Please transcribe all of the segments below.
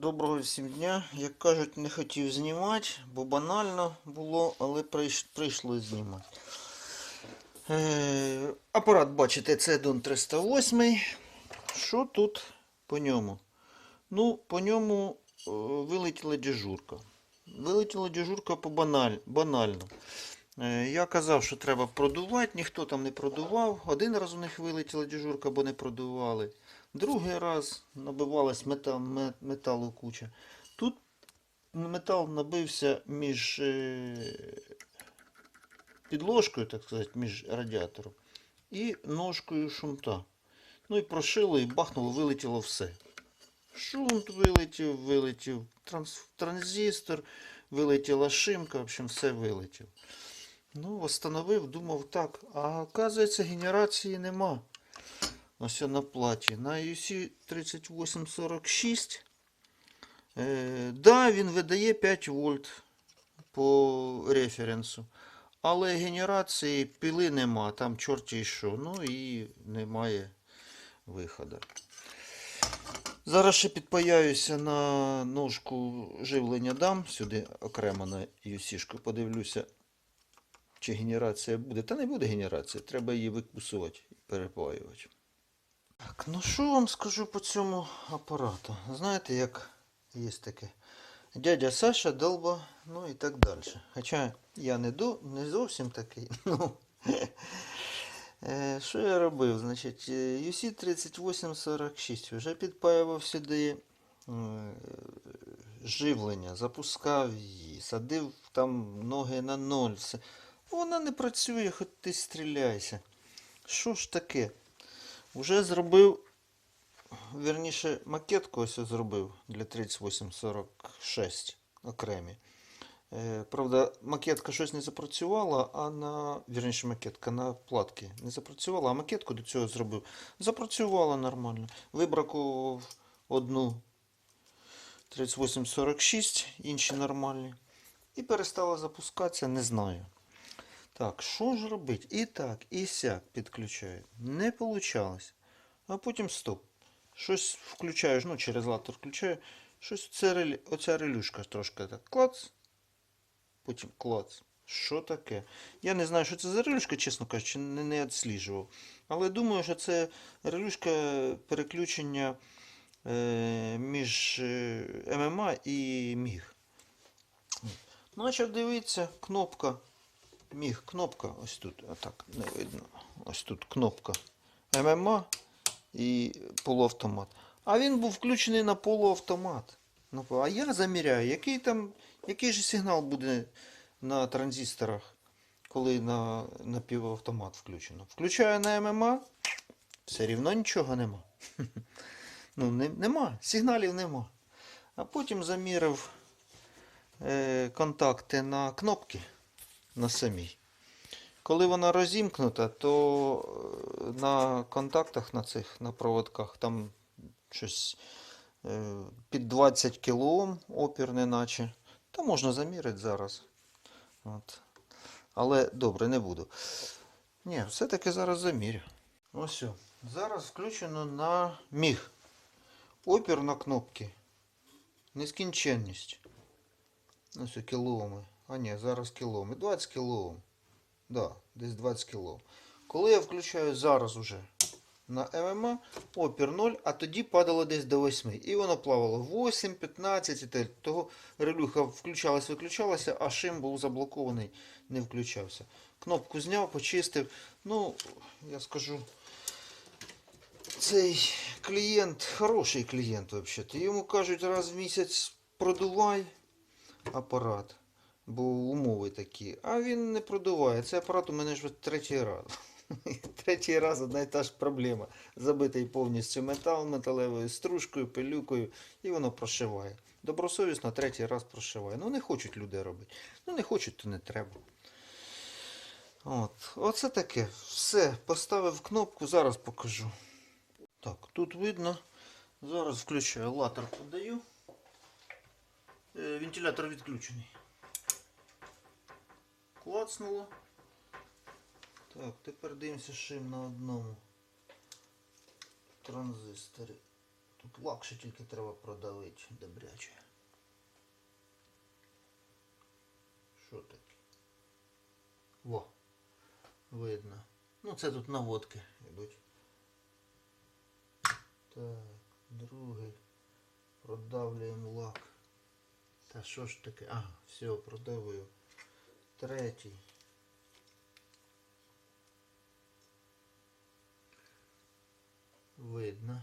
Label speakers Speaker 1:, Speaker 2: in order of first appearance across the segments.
Speaker 1: Доброго всім дня. Як кажуть, не хотів знімати, бо банально було, але прийш... прийшлось знімати. Е... Апарат, бачите, це Дон 308. Що тут по ньому? Ну, по ньому е, вилетіла дежурка. Вилетіла дежурка по баналь... банально. Е, Я казав, що треба продувати, ніхто там не продував. Один раз у них вилетіла дежурка, бо не продували. Другий раз набивалась метал, металу куча. Тут метал набився між е, підложкою, так сказати, між радіатором і ножкою шунта. Ну і прошило, і бахнуло, вилетіло все. Шунт вилетів, вилетів транс, транзистор, вилетіла шимка, в общем, все вилетів. Ну, встановив, думав так, а оказується, генерації нема. Ось на платі. На UC 3846. Е, да, він видає 5 вольт по референсу. Але генерації піли нема, там чорті що. Ну і немає виходу. Зараз ще підпаяюся на ножку живлення дам. Сюди окремо на UC-шку подивлюся, чи генерація буде. Та не буде генерація, треба її викусувати і перепаювати. Так, ну що вам скажу по цьому апарату? Знаєте, як є таке? Дядя Саша, долба, ну і так далі. Хоча я не, до, не зовсім такий. Ну, Е, що я робив? Значить, е, UC 3846 вже підпаював сюди е, живлення, запускав її, садив там ноги на ноль. Все. Вона не працює, хоч ти стріляйся. Що ж таке? Уже зробив, верніше, макетку ось зробив для 3846 окремі. Е, правда, макетка щось не запрацювала, а на. Вірніше, макетка на платки не запрацювала, а макетку до цього зробив. Запрацювала нормально. Вибракував одну 3846, інші нормальні. І перестала запускатися, не знаю. Так, що ж робити? І так, і сяк підключаю. Не вийшло. А потім стоп. Щось включаєш, ну через латер включаю. Щось це оця релюшка трошки так клац. Потім клац. Що таке? Я не знаю, що це за релюшка, чесно кажучи, не, не відсліджував. Але думаю, що це релюшка переключення е, між е, ММА і міг. Почав дивитися, кнопка. Міг, кнопка ось тут, отак, не видно. Ось тут кнопка ММА і полуавтомат. А він був включений на полуавтомат. Ну, А я заміряю, який там, який же сигнал буде на транзисторах, коли на, на півавтомат включено. Включаю на ММА, все рівно нічого нема. Ну, не, нема, сигналів нема. А потім замірив е, контакти на кнопки на самій. Коли вона розімкнута, то е, на контактах на цих на проводках там щось е, під 20 кОм опір неначе. Та можна заміряти зараз. От. Але добре, не буду. Ні, все-таки зараз замірю. Ось. о. Зараз включено на міг. Опір на кнопки. Нескінченність. Ось о, кілооми. А ні, зараз кілооми. 20 кілоом. Да, десь 20 кілоом. Коли я включаю зараз уже на ММА, опір 0, а тоді падало десь до 8. І воно плавало 8, 15 і так. Того релюха включалась, виключалася, а шим був заблокований, не включався. Кнопку зняв, почистив. Ну, я скажу, цей клієнт хороший клієнт взагалі. Йому кажуть, раз в місяць продувай апарат, бо умови такі. А він не продуває. Цей апарат у мене вже третій раз. Третій раз одна і та ж проблема. Забитий повністю метал металевою стружкою, пилюкою, і воно прошиває. Добросовісно третій раз прошиває. Ну не хочуть люди робити. Ну не хочуть, то не треба. От. Оце таке. Все. Поставив кнопку, зараз покажу. Так, тут видно. Зараз включаю латер подаю. Е, Вентилятор відключений клацнуло. Так, тепер дивимося що їм на одному транзисторі. Тут лакше тільки треба продавити добряче. Що таке? Во, видно. Ну це тут наводки йдуть. Так, другий. Продавлюємо лак. Та що ж таке? Ага, все, продавив. Третій. Видно.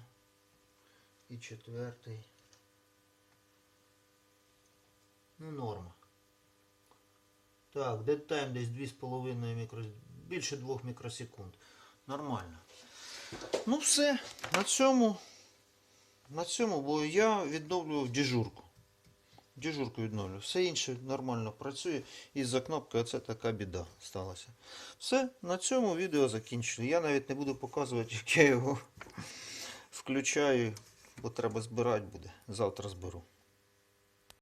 Speaker 1: І четвертий. Ну, норма. Так, time десь 2,5 мікро... більше 2 мікросекунд. Нормально. Ну все, на цьому. На цьому, бо я відновлював дежурку. Дежурку відновлю. Все інше нормально працює. І за кнопкою це така біда сталася. Все, на цьому відео закінчено. Я навіть не буду показувати, як я його включаю, бо треба збирати буде. Завтра зберу.